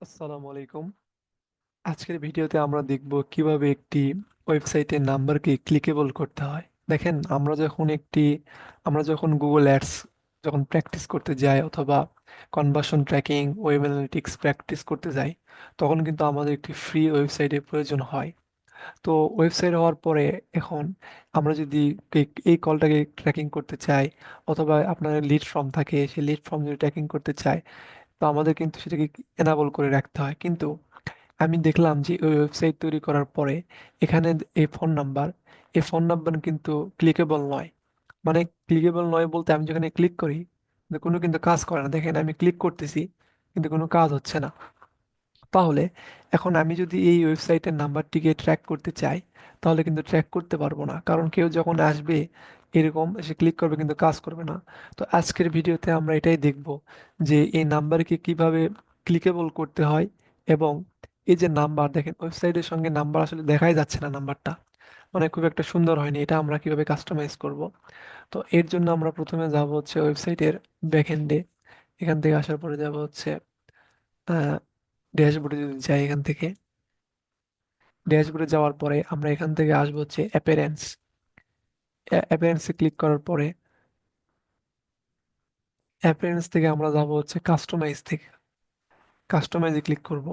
আসসালামু আলাইকুম। আজকের ভিডিওতে আমরা দেখব কীভাবে একটি ওয়েবসাইটের নাম্বারকে ক্লিকেবল করতে হয়। দেখেন, আমরা যখন একটি, আমরা যখন গুগল অ্যাডস যখন প্র্যাকটিস করতে যাই অথবা conversion tracking web analytics practice করতে যাই, তখন কিন্তু আমাদের একটি ফ্রি ওয়েবসাইটের প্রয়োজন হয়। তো ওয়েবসাইট হওয়ার পরে এখন আমরা যদি এই- কলটাকে ট্র্যাকিং করতে চাই, অথবা আপনার লিড ফর্ম থাকে, সেই লিড ফর্ম যদি ট্র্যাকিং করতে চাই তো আমাদের কিন্তু সেটাকে এনাবল করে রাখতে হয়। কিন্তু আমি দেখলাম যে ওই ওয়েবসাইট তৈরি করার পরে এখানে এই ফোন নাম্বার এই ফোন নাম্বার কিন্তু ক্লিকেবল নয়। মানে ক্লিকেবল নয় বলতে আমি যেখানে ক্লিক করি, কোনো কিন্তু কাজ করে না। দেখেন আমি ক্লিক করতেছি, কিন্তু কোনো কাজ হচ্ছে না। তাহলে এখন আমি যদি এই ওয়েবসাইটের নাম্বারটিকে ট্র্যাক করতে চাই, তাহলে কিন্তু ট্র্যাক করতে পারব না। কারণ কেউ যখন আসবে এরকম এসে ক্লিক করবে কিন্তু কাজ করবে না। তো আজকের ভিডিওতে আমরা এটাই দেখব যে এই নাম্বারকে কীভাবে ক্লিকেবল করতে হয় এবং এই যে নাম্বার, দেখেন ওয়েবসাইটের সঙ্গে নাম্বার আসলে দেখাই যাচ্ছে না নাম্বারটা। মানে খুব একটা সুন্দর হয়নি, এটা আমরা কীভাবে কাস্টমাইজ করব। তো এর জন্য আমরা প্রথমে যাব হচ্ছে ওয়েবসাইটের ব্যাকএন্ডে এখান থেকে আসার পরে যাব হচ্ছে ড্যাশবোর্ডে যদি যাই এখান থেকে। ড্যাশবোর্ডে যাওয়ার পরে আমরা এখান থেকে আসব হচ্ছে অ্যাপিয়ারেন্স অ্যাপিয়ারেন্সে ক্লিক করার পরে অ্যাপিয়ারেন্স থেকে আমরা যাব হচ্ছে কাস্টমাইজ থেকে। কাস্টমাইজে ক্লিক করব।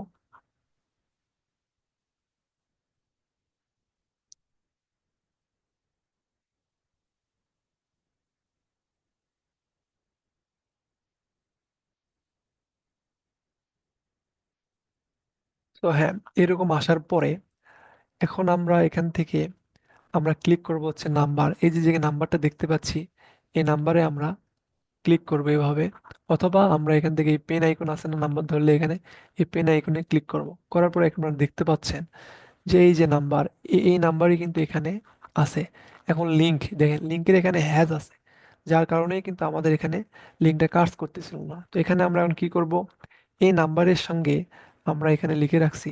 তো হ্যাঁ এরকম আসার পরে, এখন আমরা এখান থেকে আমরা ক্লিক করব হচ্ছে নাম্বার এই যে যে নাম্বারটা দেখতে পাচ্ছি, এই নাম্বারে আমরা ক্লিক করব এভাবে। অথবা আমরা এখান থেকে এই পেন আইকন আছে না নাম্বার ধরলে এখানে এই পেন আইকনে ক্লিক করব। করার পরে আপনারা দেখতে পাচ্ছেন যে এই যে নাম্বার এই নাম্বারই কিন্তু এখানে আছে। এখন লিংক দেখেন লিংকের এখানে হ্যাজ আছে, যার কারণেই কিন্তু আমাদের এখানে লিঙ্কটা কাজ করতেছিল না। তো এখানে আমরা এখন কি করব, এই নাম্বারের সঙ্গে আমরা এখানে লিখে রাখছি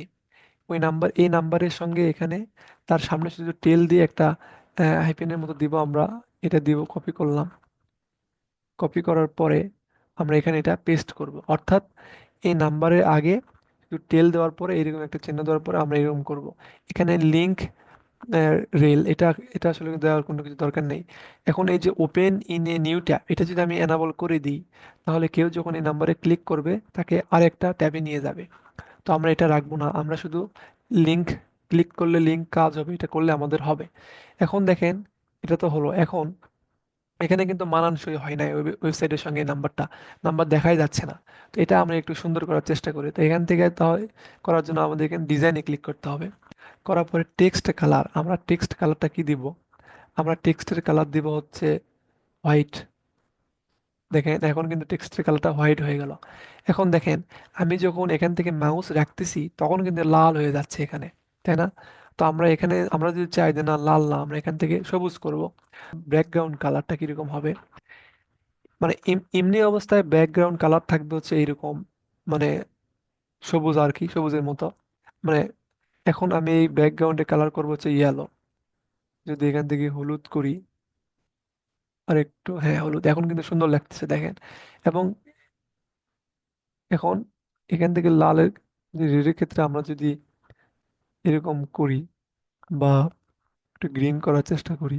ওই নাম্বার, এই নাম্বারের সঙ্গে এখানে তার সামনে শুধু টেল দিয়ে একটা হাইপেনের মতো দিব আমরা। এটা দিব কপি করলাম। কপি করার পরে আমরা এখানে এটা পেস্ট করব। অর্থাৎ এই নাম্বারের আগে শুধু টেল দেওয়ার পরে, এরকম একটা চিহ্ন দেওয়ার পরে আমরা এরকম করব। এখানে লিঙ্ক রেল এটা এটা আসলে দেওয়ার কোনো কিছু দরকার নেই। এখন এই যে open in a new tab এটা যদি আমি এনাবল করে দিই, তাহলে কেউ যখন এই নাম্বারে ক্লিক করবে, তাকে আরেকটা ট্যাবে নিয়ে যাবে। তো আমরা এটা রাখব না। আমরা শুধু লিংক ক্লিক করলে লিংক কাজ হবে, এটা করলে আমাদের হবে। এখন দেখেন, এটা তো হলো। এখন, এখানে কিন্তু মানানসই হয় না ওয়েবসাইটের সঙ্গে নাম্বারটা নাম্বার দেখাই যাচ্ছে না। তো এটা আমরা একটু সুন্দর করার চেষ্টা করি। তো এখান থেকে করার জন্য আমাদের এখানে ডিজাইনে ক্লিক করতে হবে। করার পরে টেক্সট কালার আমরা টেক্সট কালারটা কি দিব? আমরা টেক্সটের কালার দিব হচ্ছে হোয়াইট দেখেন, এখন কিন্তু টেক্সটের কালারটা হোয়াইট হয়ে গেল। এখন দেখেন, আমি যখন এখান থেকে মাউস রাখতেছি, তখন কিন্তু লাল হয়ে যাচ্ছে এখানে, তাই না? তো আমরা এখানে, আমরা যদি চাই যে না, লাল না, আমরা এখান থেকে সবুজ করব। ব্যাকগ্রাউন্ড কালারটা কীরকম হবে? মানে এম- এমনি অবস্থায় ব্যাকগ্রাউন্ড কালার থাকবে হচ্ছে এইরকম মানে সবুজ আর কি, সবুজের মতো। মানে এখন আমি এই ব্যাকগ্রাউন্ডে কালার করব হচ্ছে ইয়েলো যদি এখান থেকে হলুদ করি আর একটু হ্যাঁ হলুদ। এখন কিন্তু সুন্দর লাগতেছে, দেখেন। এবং এখন এখান থেকে লালের রেডের ক্ষেত্রে আমরা যদি এরকম করি বা একটু গ্রিন করার চেষ্টা করি,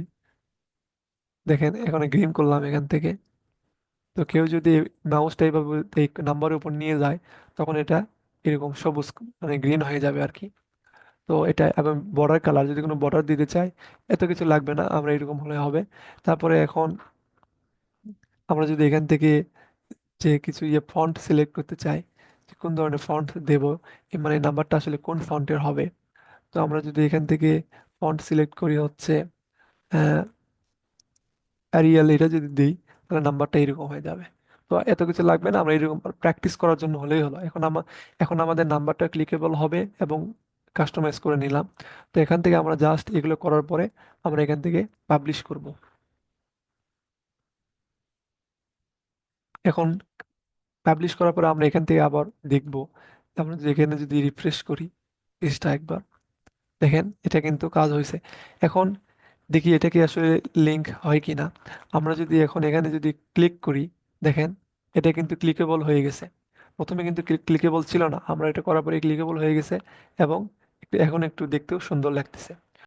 দেখেন, এখানে গ্রিন করলাম এখান থেকে। তো কেউ যদি মাউসটা এইভাবে এই নাম্বারের উপর নিয়ে যায়, তখন এটা এরকম সবুজ মানে গ্রিন হয়ে যাবে আর কি। তো এটা এবং বর্ডার কালার যদি কোনো বর্ডার দিতে চাই এত কিছু লাগবে না, আমরা এরকম হলে হবে। তারপরে এখন আমরা যদি এখান থেকে যে কিছু ইয়ে ফন্ট সিলেক্ট করতে চাই, যে কোন ধরনের ফন্ট দেব মানে নাম্বারটা আসলে কোন ফন্টের হবে? তো আমরা যদি এখান থেকে ফন্ট সিলেক্ট করি হচ্ছে অ্যারিয়াল এটা যদি দিই, তাহলে নাম্বারটা এরকম হয়ে যাবে। তো এত কিছু লাগবে না, আমরা এরকম প্র্যাকটিস করার জন্য হলেই হলো। এখন আমার এখন আমাদের নাম্বারটা ক্লিকেবল হবে এবং কাস্টমাইজ করে নিলাম। তো এখান থেকে আমরা জাস্ট এগুলো করার পরে আমরা এখান থেকে পাবলিশ করব। এখন পাবলিশ করার পরে আমরা এখান থেকে আবার দেখব। আমরা এখানে যদি রিফ্রেশ করি পেজটা একবার। দেখেন, এটা কিন্তু কাজ হয়েছে। এখন দেখি এটা কি আসলে লিঙ্ক হয় কি না আমরা যদি এখন এখানে যদি ক্লিক করি, দেখেন, এটা কিন্তু ক্লিকেবল হয়ে গেছে। প্রথমে কিন্তু ক্লিকেবল ছিল না। আমরা এটা করার পরে ক্লিকেবল হয়ে গেছে এবং এখন একটু দেখতেও সুন্দর লাগতেছে।